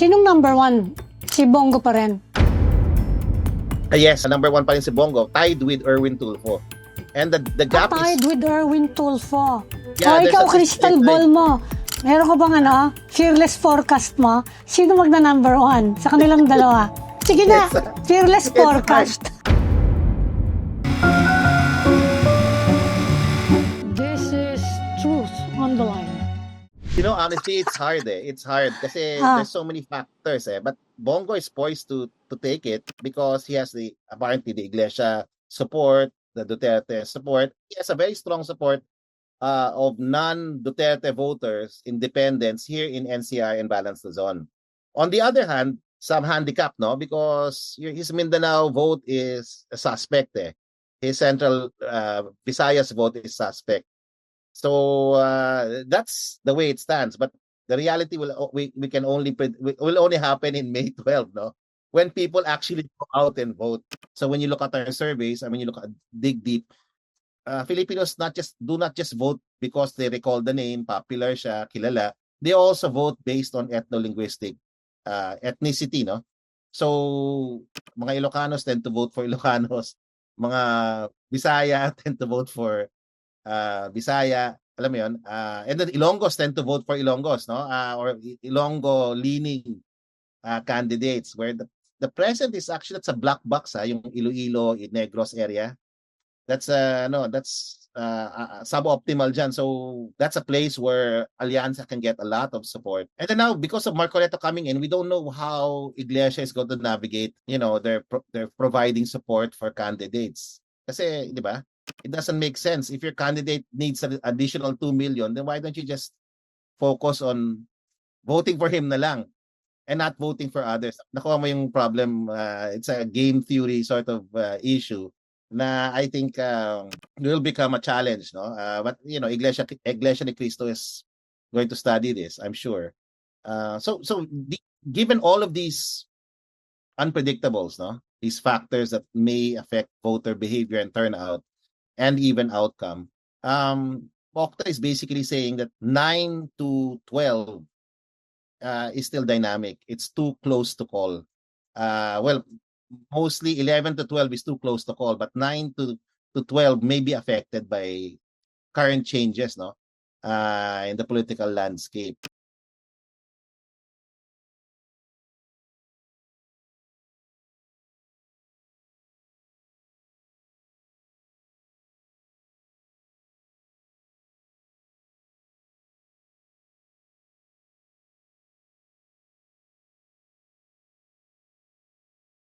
Sinong number one? Si Bongo pa rin. Ah, yes, number one pa rin si Bongo, tied with Erwin Tulfo. And the, the gap Kapahid is... with Erwin Tulfo. Yeah, o ikaw, a- crystal ball mo. Meron ka bang ano, fearless forecast mo? Sino magna number one sa kanilang dalawa? Sige na, fearless forecast. Honestly, it's hard eh. It's hard kasi Ah. there's so many factors eh. But Bongo is poised to to take it because he has the apparently the Iglesia support, the Duterte support. He has a very strong support uh, of non-Duterte voters, independents here in NCR and Balance Luzon. On the other hand, some handicap, no? Because his Mindanao vote is a suspect eh. His central uh, Visayas vote is suspect. So uh, that's the way it stands. But the reality will we, we can only will only happen in May 12, no? When people actually go out and vote. So when you look at our surveys, I mean, you look at dig deep. Uh, Filipinos not just do not just vote because they recall the name, popular siya, kilala. They also vote based on ethno-linguistic uh, ethnicity, no? So mga Ilocanos tend to vote for Ilocanos, mga Bisaya tend to vote for uh, Bisaya, alam mo yun, uh, and then Ilonggos tend to vote for Ilonggos, no? Uh, or I- Ilonggo leaning uh, candidates where the, the present is actually that's a black box ha, yung Iloilo, Negros area. That's uh no, that's uh, uh, suboptimal dyan. So that's a place where Alianza can get a lot of support. And then now because of Marcoleto coming in, we don't know how Iglesia is going to navigate, you know, they're pro- they're providing support for candidates. Kasi, di ba? It doesn't make sense. If your candidate needs an additional 2 million, then why don't you just focus on voting for him na lang and not voting for others? Nakuha mo yung problem. uh, it's a game theory sort of uh, issue na I think um, will become a challenge, no? Uh, but you know, Iglesia Iglesia ni Cristo is going to study this, I'm sure. Uh, so so the, given all of these unpredictables, no? These factors that may affect voter behavior and turnout and even outcome. Um Okta is basically saying that 9 to 12 uh, is still dynamic. It's too close to call. Uh, well, mostly 11 to 12 is too close to call, but 9 to, to 12 may be affected by current changes no? uh, in the political landscape.